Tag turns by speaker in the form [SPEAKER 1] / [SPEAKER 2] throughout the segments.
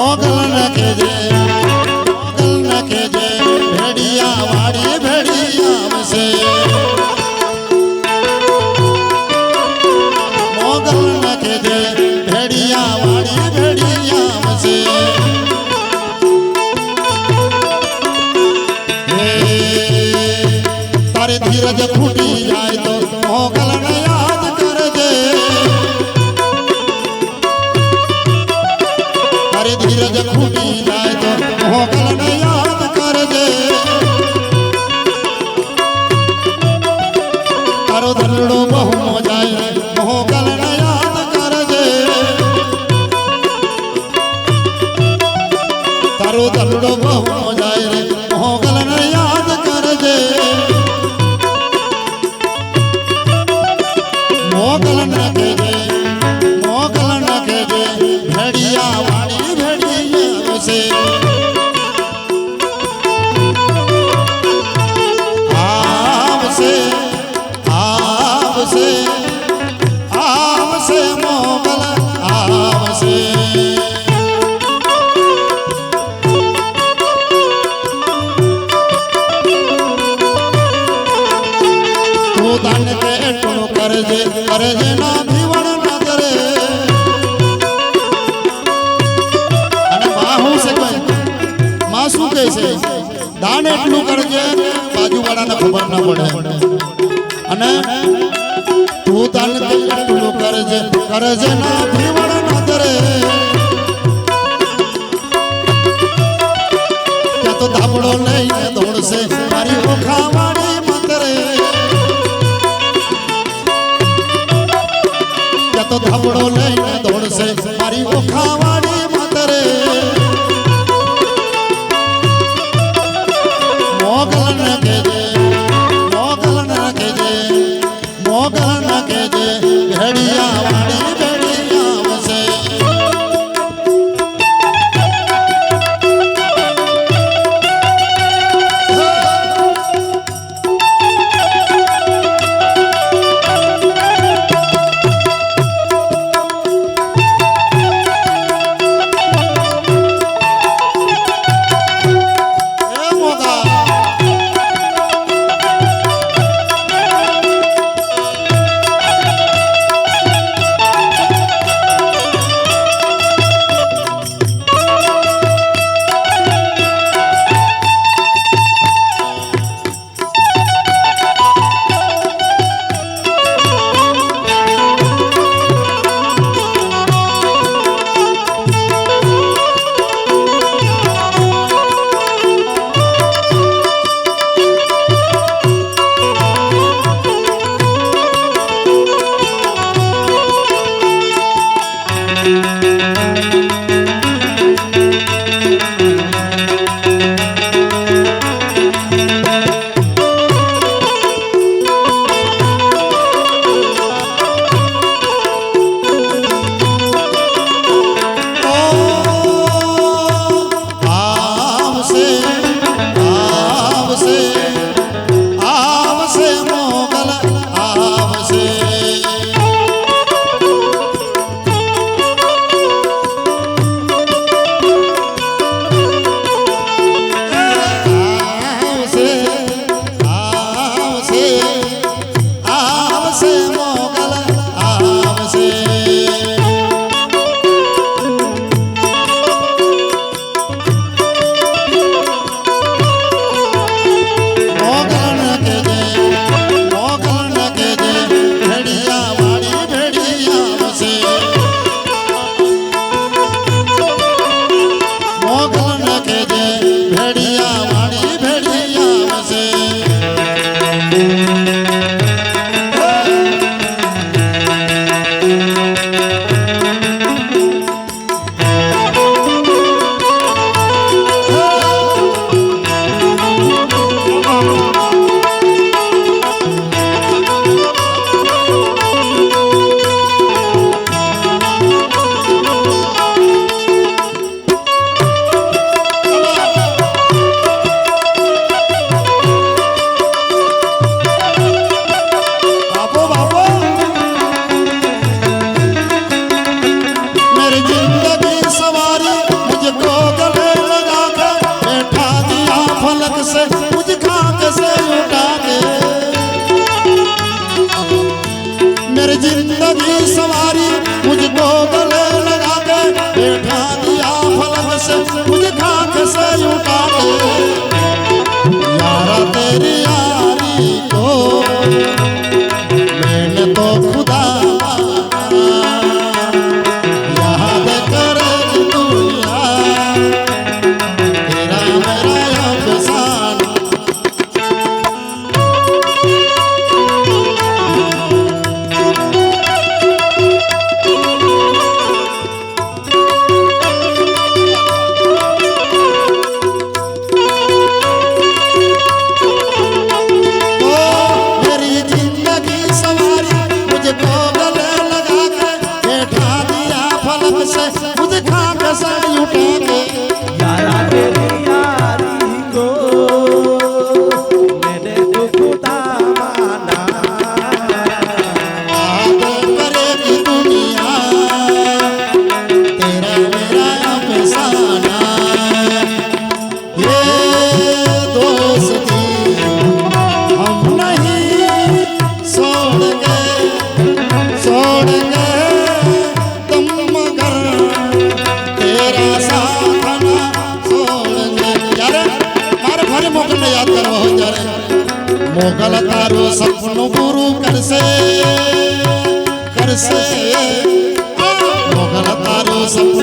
[SPEAKER 1] no te van a creer. બહુ કરે જેના જીવન નજરે અને છે દાન એટલું કરજે, બાજુવાળાને ખબર ના પડે. અને તું દાન એટલું કરજે કરજે ના તો ધાબળો લઈને દોડશે, મારી ઓખામાં તો ધાબળો લઈને દોડશે. મારી ઓખા Santa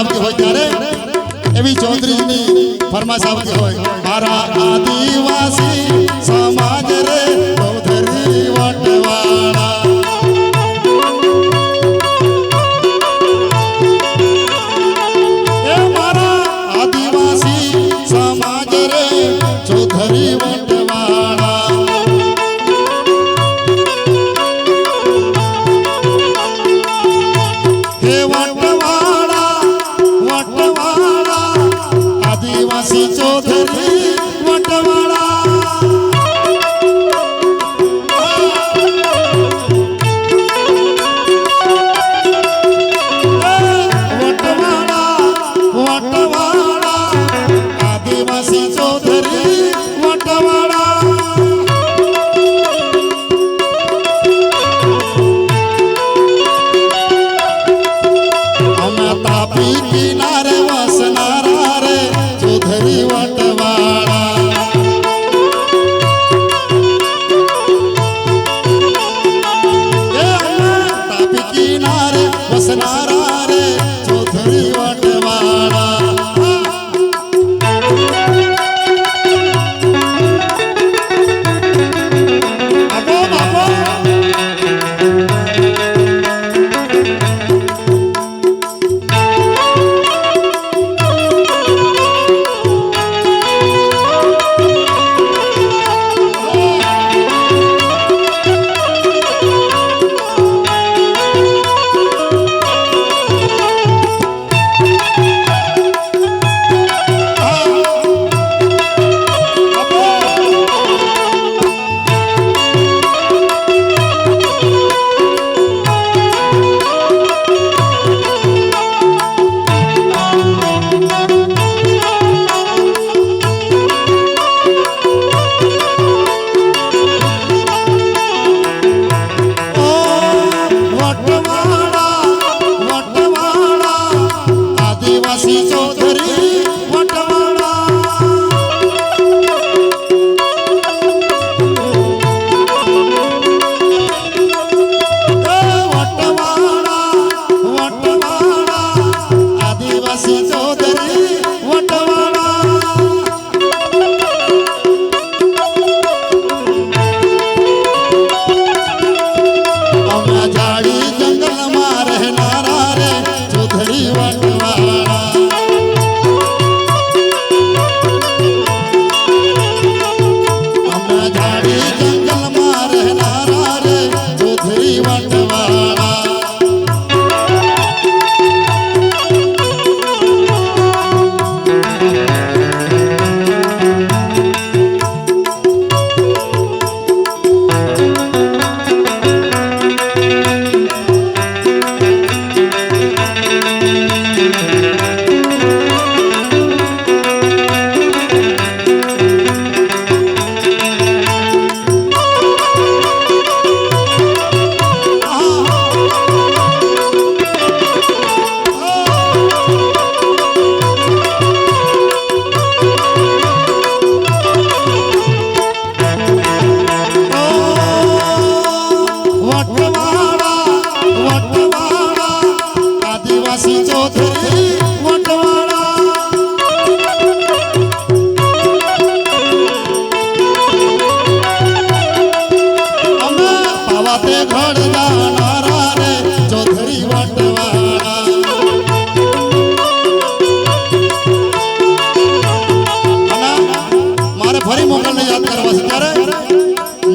[SPEAKER 1] આવતી હોય ત્યારે એવી ચૌધરીની ફરમાશ આવતી હોય. મારા આદિવાસી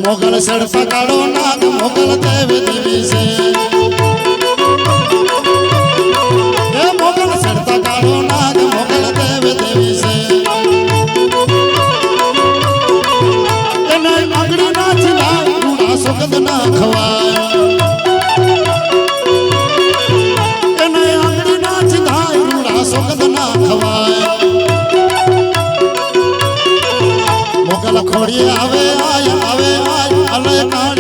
[SPEAKER 1] મોગલ સડપા કાળો નાગ મોગલ દેવ દેવી છે એ મોગલ સડતા કાળો નાગ મોગલ દેવ દેવી છે એને આંગળી ના છલા ગુણા સુગંધ ના ખવાય. ખોડી આવે આય આવે આય અલય કાળ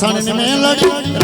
[SPEAKER 1] सण में लड़ी